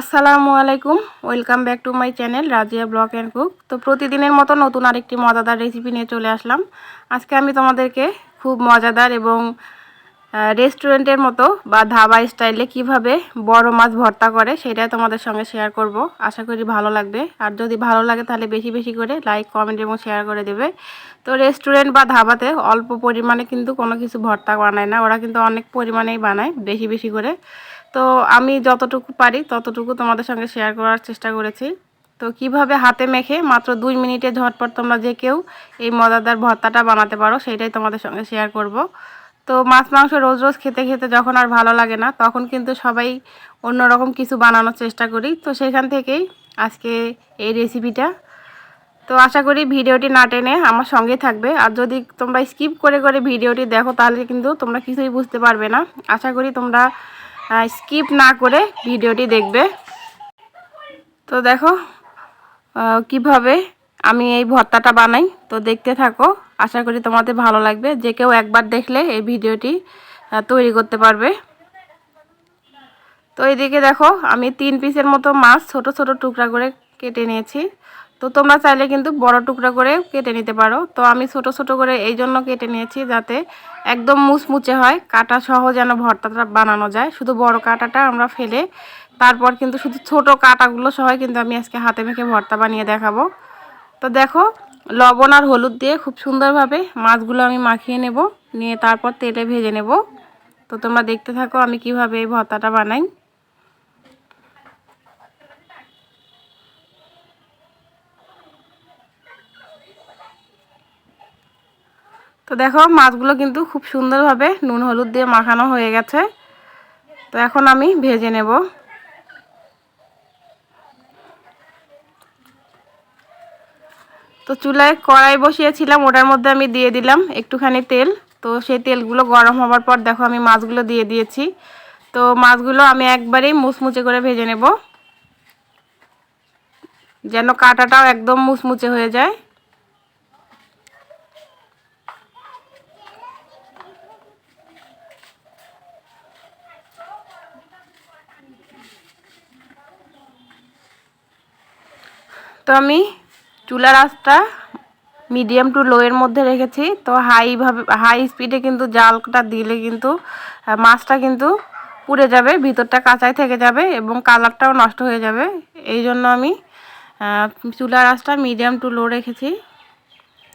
আসসালামু আলাইকুম। Welcome back to my channel Razia blog and cook তো প্রতিদিনের মতো নতুন আরেকটি মজাদার রেসিপি নিয়ে চলে আসলাম। আজকে আমি তোমাদেরকে খুব মজাদার এবং রেস্টুরেন্টের মতো বা ধাবা স্টাইলে কীভাবে বড় মাছ ভর্তা করে সেটাই তোমাদের সঙ্গে শেয়ার করব। আশা করি ভালো লাগবে। আর যদি ভালো লাগে তাহলে বেশি বেশি করে লাইক কমেন্ট এবং শেয়ার করে দেবে। তো রেস্টুরেন্ট বা ধাবাতে অল্প পরিমাণে কিন্তু কোনো কিছু ভর্তা বানায় না। ওরা কিন্তু অনেক পরিমাণেই বানায় বেশি বেশি করে। তো আমি যতটুকু পারি ততটুকু তোমাদের সঙ্গে শেয়ার করার চেষ্টা করেছি। তো কীভাবে হাতে মেখে মাত্র দুই মিনিটে ঝটপট তোমরা যে কেউ এই মজাদার ভর্তাটা বানাতে পারো সেটাই তোমাদের সঙ্গে শেয়ার করব। তো মাছ, মাংস রোজ রোজ খেতে খেতে যখন আর ভালো লাগে না, তখন কিন্তু সবাই অন্যরকম কিছু বানানোর চেষ্টা করি। তো সেখান থেকেই আজকে এই রেসিপিটা তো আশা করি ভিডিওটি না টেনে আমার সঙ্গে থাকবে। আর যদি তোমরা স্কিপ করে করে ভিডিওটি দেখো, তাহলে কিন্তু তোমরা কিছুই বুঝতে পারবে না। আশা করি তোমরা স্কিপ না করে ভিডিওটি দেখবে। তো দেখো কীভাবে আমি এই ভর্তাটা বানাই, তো দেখতে থাকো। আশা করি তোমাদের ভালো লাগবে। যে কেউ একবার দেখলে এই ভিডিওটি তৈরি করতে পারবে। তো এইদিকে দেখো, আমি তিন পিসের মতো মাছ ছোট ছোট টুকরা করে কেটে নিয়েছি। তো তোমরা চাইলে কিন্তু বড় টুকরা করে কেটে নিতে পারো। তো আমি ছোট ছোট করে এই জন্য কেটে নিয়েছি যাতে একদম মুচমুচে হয়, কাটা সহ যেন ভর্তাটা বানানো যায়। শুধু বড় কাটাটা আমরা ফেলে, তারপর কিন্তু শুধু ছোট কাটাগুলো সহ কিন্তু আমি আজকে হাতে মেখে ভর্তা বানিয়ে দেখাবো। তো দেখো, লবণ আর হলুদ দিয়ে খুব সুন্দরভাবে মাছগুলো আমি মাখিয়ে নেব, নিয়ে তারপর তেলে ভেজে নেব। তো তোমরা দেখতে থাকো আমি কীভাবে এই ভর্তাটা বানাই। তো দেখো, মাছগুলো কিন্তু খুব সুন্দরভাবে নুন, হলুদ দিয়ে মাখানো হয়ে গেছে। তো এখন আমি ভেজে নেব। তো চুলায় কড়াই বসিয়েছিলাম, ওটার মধ্যে আমি দিয়ে দিলাম একটুখানি তেল। তো সেই তেলগুলো গরম হওয়ার পর দেখো, আমি মাছগুলো দিয়ে দিয়েছি। তো মাছগুলো আমি একবারেই মুচমুচে করে ভেজে নেব। যেন কাটাটাও একদম মুচমুচে হয়ে যায়। তো আমি চুলার আঁচটা মিডিয়াম টু লো এর মধ্যে রেখেছি। তো হাইভাবে হাই স্পিডে কিন্তু জালটা দিলে কিন্তু মাছটা কিন্তু পুড়ে যাবে, ভিতরটা কাঁচাই থেকে যাবে এবং কালারটাও নষ্ট হয়ে যাবে। এই জন্য আমি চুলার আঁচটা মিডিয়াম টু লো রেখেছি।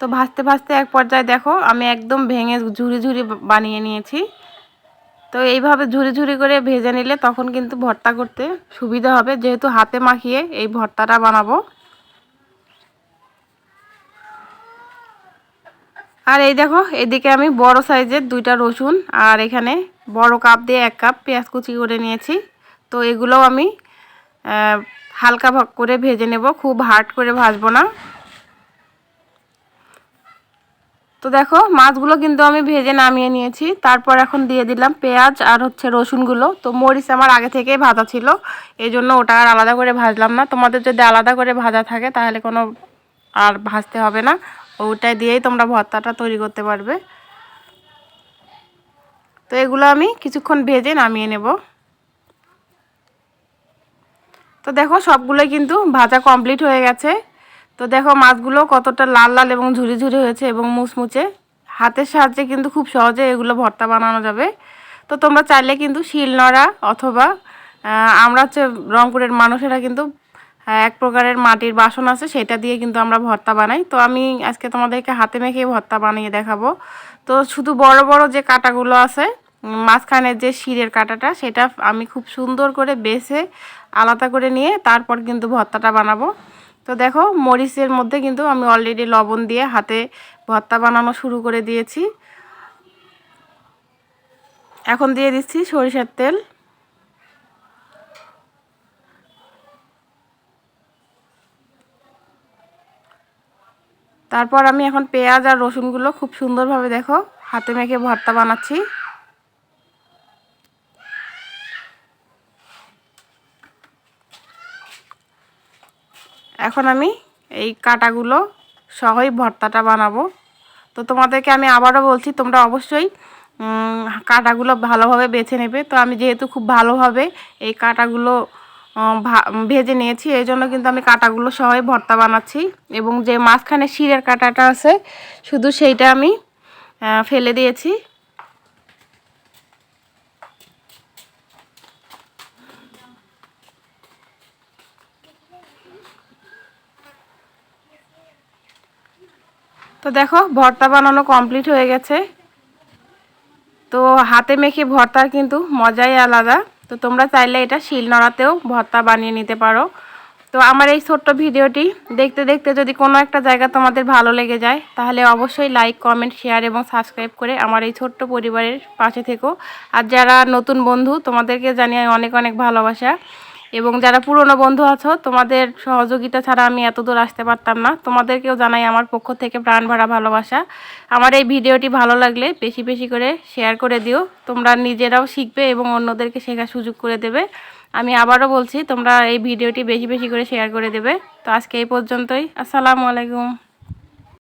তো ভাজতে ভাজতে এক পর্যায়ে দেখো, আমি একদম ভেঙে ঝুরি ঝুরি বানিয়ে নিয়েছি। তো এইভাবে ঝুরি ঝুরি করে ভেজে নিলে তখন কিন্তু ভর্তা করতে সুবিধা হবে। যেহেতু হাতে মাখিয়ে এই ভর্তাটা বানাবো। আর এই দেখো, এদিকে আমি বড় সাইজের দুইটা রসুন আর এখানে বড় কাপ দিয়ে এক কাপ পেঁয়াজ কুচি করে নিয়েছি। তো এগুলোও আমি হালকা ভাগ করে ভেজে নেব, খুব হার্ড করে ভাজবো না। তো দেখো, মাছগুলো কিন্তু আমি ভেজে নামিয়ে নিয়েছি। তারপর এখন দিয়ে দিলাম পেঁয়াজ আর হচ্ছে রসুনগুলো। তো মরিচ আমার আগে থেকেই ভাজা ছিল এই জন্য ওটা আর আলাদা করে ভাজলাম না। তোমাদের যদি আলাদা করে ভাজা থাকে, তাহলে কোনো আর ভাজতে হবে না। ওটাই দিয়েই তোমরা ভর্তাটা তৈরি করতে পারবে। তো এগুলো আমি কিছুক্ষণ ভেজে নামিয়ে নেব। তো দেখো সবগুলোই কিন্তু ভাজা কমপ্লিট হয়ে গেছে। তো দেখো মাছগুলো কতটা লাল লাল এবং ঝুরি ঝুরি হয়েছে এবং মুচমুচে। হাতের সাহায্যে কিন্তু খুব সহজে এগুলো ভর্তা বানানো যাবে। তো তোমরা চাইলে কিন্তু শিলনোড়া অথবা আমরা হচ্ছে রংপুরের মানুষেরা কিন্তু এক প্রকারের মাটির বাসন আছে, সেটা দিয়ে কিন্তু আমরা ভর্তা বানাই। তো আমি আজকে তোমাদেরকে হাতে মেখে ভর্তা বানিয়ে দেখাবো। তো শুধু বড় বড় যে কাটাগুলো আছে মাঝখানের যে শিরের কাটাটা, সেটা আমি খুব সুন্দর করে বেছে আলাদা করে নিয়ে তারপর কিন্তু ভর্তাটা বানাবো। তো দেখো, মরিচের মধ্যে কিন্তু আমি অলরেডি লবণ দিয়ে হাতে ভর্তা বানানো শুরু করে দিয়েছি। এখন দিয়ে দিচ্ছি সরিষার তেল। তারপর আমি এখন পেঁয়াজ আর রসুনগুলো খুব সুন্দরভাবে দেখো। হাতে মেখে ভর্তা বানাচ্ছি। এখন আমি এই কাটাগুলো সহই ভর্তাটা বানাবো। তো তোমাদেরকে আমি আবারও বলছি, তোমরা অবশ্যই কাটাগুলো ভালোভাবে বেছে নেবে। তো আমি যেহেতু খুব ভালোভাবে এই কাটাগুলো ভেজে নিয়েছি। এই জন্য কিন্তু আমি কাটাগুলো সবাই ভর্তা বানাচ্ছি এবং যে মাঝখানে শিরের কাটাটা আছে, শুধু সেইটা আমি ফেলে দিয়েছি। তো দেখো, ভর্তা বানানো কমপ্লিট হয়ে গেছে। তো হাতে মেখে ভর্তার কিন্তু মজাই আলাদা। তো তোমরা চাইলে এটা শিল নড়াতেও ভর্তা বানিয়ে নিতে পারো। তো আমার এই ছোট্ট ভিডিওটি দেখতে দেখতে যদি কোনো একটা জায়গা তোমাদের ভালো লেগে যায়, তাহলে অবশ্যই লাইক কমেন্ট শেয়ার এবং সাবস্ক্রাইব করে আমার এই ছোট্ট পরিবারের পাশে থেকো। আর যারা নতুন বন্ধু, তোমাদেরকে জানিয়ে অনেক অনেক ভালোবাসা। এবং যারা পুরনো বন্ধু আছো, তোমাদের সহযোগিতা ছাড়া আমি এত দূর আসতে পারতাম না। তোমাদেরকেও জানাই আমার পক্ষ থেকে প্রাণ ভরা ভালোবাসা। আমার এই ভিডিওটি ভালো লাগলে বেশি বেশি করে শেয়ার করে দিও। তোমরা নিজেরাও শিখবে এবং অন্যদেরকে শেখার সুযোগ করে দেবে। আমি আবারও বলছি, তোমরা এই ভিডিওটি বেশি বেশি করে শেয়ার করে দেবে। তো আজকে এই পর্যন্তই। আসসালামু আলাইকুম।